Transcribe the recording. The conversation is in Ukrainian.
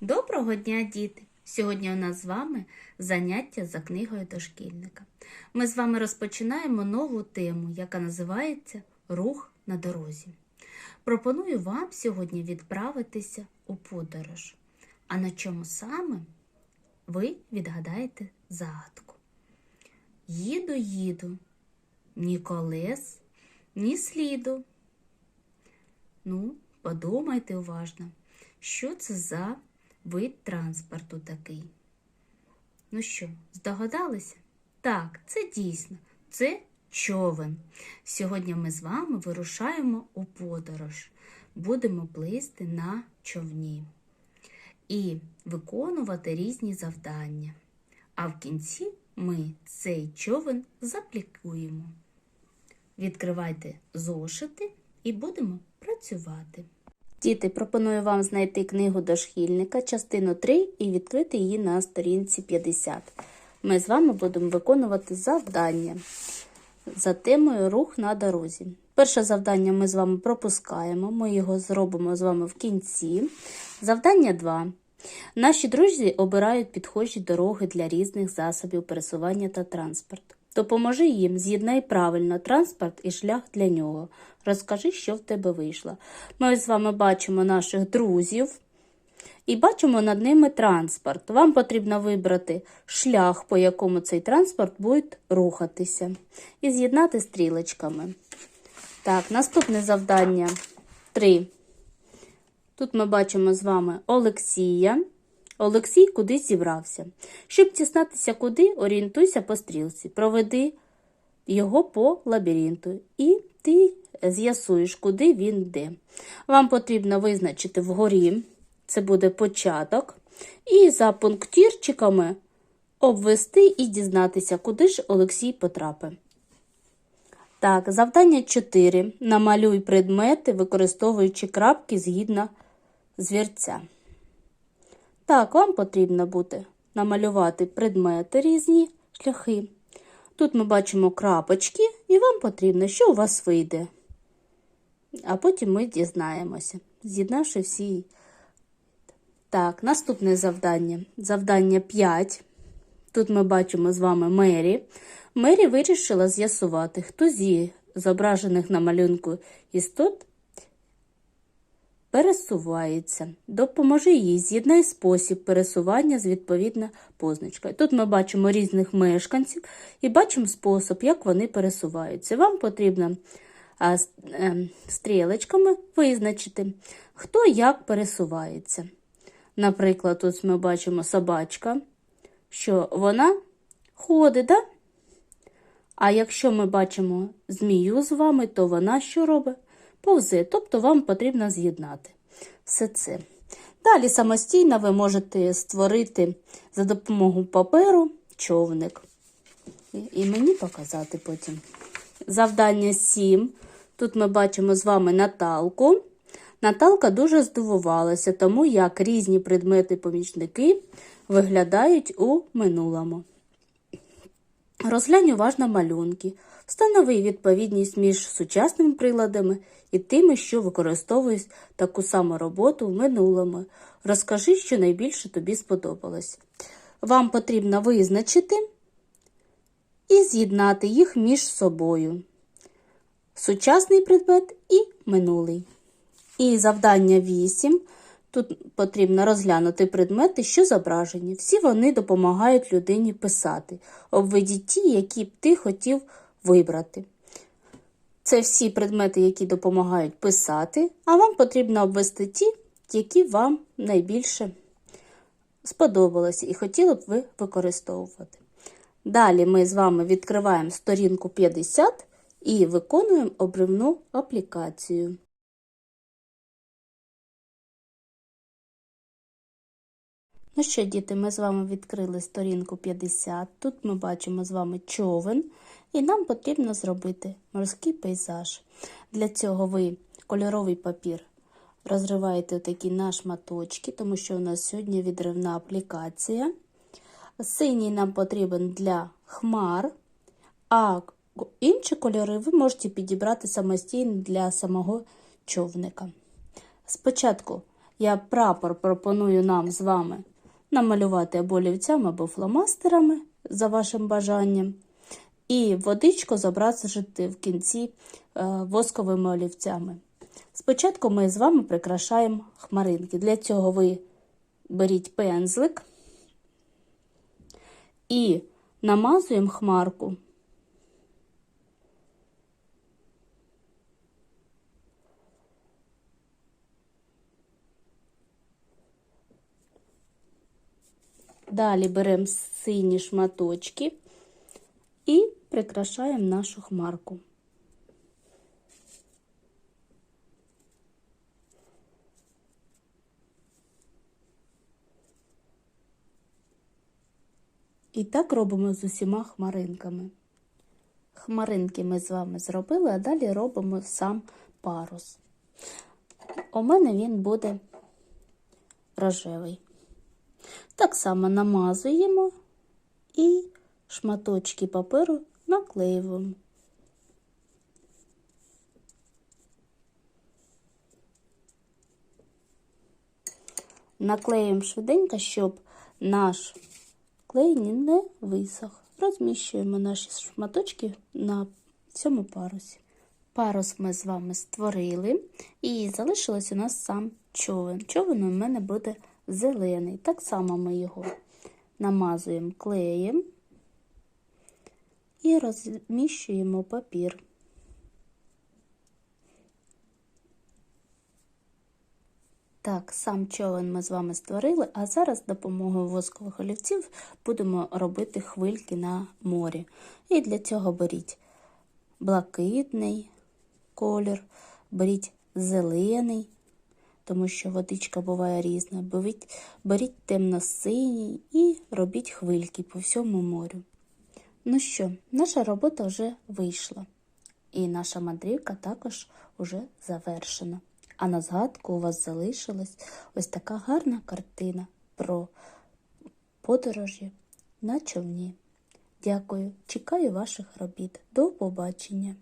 Доброго дня, діти! Сьогодні у нас з вами заняття за книгою дошкільника. Ми з вами розпочинаємо нову тему, яка називається Рух на дорозі. Пропоную вам сьогодні відправитися у подорож. А на чому саме ви відгадаєте загадку? Їду, їду, ні колес, ні сліду. Ну, подумайте уважно, що це за вид транспорту такий. Ну що, здогадалися? Так, це дійсно, це човен. Сьогодні ми з вами вирушаємо у подорож. Будемо плисти на човні і виконувати різні завдання. А в кінці ми цей човен заплікуємо. Відкривайте зошити і будемо працювати. Діти, пропоную вам знайти книгу дошкільника, частину 3 і відкрити її на сторінці 50. Ми з вами будемо виконувати завдання за темою рух на дорозі. Перше завдання ми з вами пропускаємо, ми його зробимо з вами в кінці. Завдання 2. Наші друзі обирають підхожі дороги для різних засобів пересування та транспорту. Допоможи їм, з'єднай правильно транспорт і шлях для нього. Розкажи, що в тебе вийшло. Ми з вами бачимо наших друзів і бачимо над ними транспорт. Вам потрібно вибрати шлях, по якому цей транспорт буде рухатися, і з'єднати стрілочками. Так, наступне завдання 3. Тут ми бачимо з вами Олексія. Олексій кудись зібрався. Щоб дізнатися куди, орієнтуйся по стрілці. Проведи його по лабіринту, і ти з'ясуєш, куди він йде. Вам потрібно визначити вгорі, це буде початок, і за пунктирчиками обвести і дізнатися, куди ж Олексій потрапив. Так, завдання 4. Намалюй предмети, використовуючи крапки згідно звірця. Так, вам потрібно буде намалювати предмети різні шляхи. Тут ми бачимо крапочки, і вам потрібно, що у вас вийде. А потім ми дізнаємося, з'єднавши всі. Так, наступне завдання. Завдання 5. Тут ми бачимо з вами Мері. Мері вирішила з'ясувати, хто зі зображених на малюнку істот пересувається. Допоможи їй, з'єднай спосіб пересування з відповідною позначкою. Тут ми бачимо різних мешканців і бачимо спосіб, як вони пересуваються. Вам потрібно а, с- е, стрілочками визначити, хто як пересувається. Наприклад, тут ми бачимо собачка, що вона ходить, да? А якщо ми бачимо змію з вами, то вона що робить? Повзе, тобто вам потрібно з'єднати все це. Далі самостійно ви можете створити за допомогою паперу човник. І мені показати потім. Завдання 7. Тут ми бачимо з вами Наталку. Наталка дуже здивувалася тому, як різні предмети-помічники виглядають у минулому. Розглянь уважно малюнки, встанови відповідність між сучасними приладами і тими, що використовують таку саму роботу в минулому. Розкажи, що найбільше тобі сподобалось. Вам потрібно визначити і з'єднати їх між собою. Сучасний предмет і минулий. І завдання 8. Тут потрібно розглянути предмети, що зображені. Всі вони допомагають людині писати. Обведіть ті, які б ти хотів вибрати. Це всі предмети, які допомагають писати, а вам потрібно обвести ті, які вам найбільше сподобалося і хотіли б ви використовувати. Далі ми з вами відкриваємо сторінку 50 і виконуємо обривну аплікацію. Ну що, діти, ми з вами відкрили сторінку 50. Тут ми бачимо з вами човен, і нам потрібно зробити морський пейзаж. Для цього ви кольоровий папір розриваєте такі на шматочки, тому що у нас сьогодні відривна аплікація. Синій нам потрібен для хмар, а інші кольори ви можете підібрати самостійно для самого човника. Спочатку я прапор пропоную нам з вами намалювати або олівцями, або фломастерами за вашим бажанням. І водичку зобразити в кінці е, восковими олівцями. Спочатку ми з вами прикрашаємо хмаринки. Для цього ви беріть пензлик і намазуємо хмарку. Далі беремо сині шматочки і прикрашаємо нашу хмарку. І так робимо з усіма хмаринками. Хмаринки ми з вами зробили, а далі робимо сам парус. У мене він буде рожевий. Так само намазуємо і шматочки паперу наклеюємо. Наклеюємо швиденько, щоб наш клей не висох. Розміщуємо наші шматочки на цьому парусі. Парус ми з вами створили, і залишилось у нас сам човен. Човен у мене буде зелений. Так само ми його намазуємо клеєм і розміщуємо папір. Так, сам човен ми з вами створили, а зараз з допомогою воскових олівців будемо робити хвильки на морі. І для цього беріть блакитний колір, беріть зелений, тому що водичка буває різна. Беріть, беріть темно-синій і робіть хвильки по всьому морю. Ну що, наша робота вже вийшла, і наша мандрівка також вже завершена. А на згадку у вас залишилась ось така гарна картина про подорожі на човні. Дякую, чекаю ваших робіт. До побачення!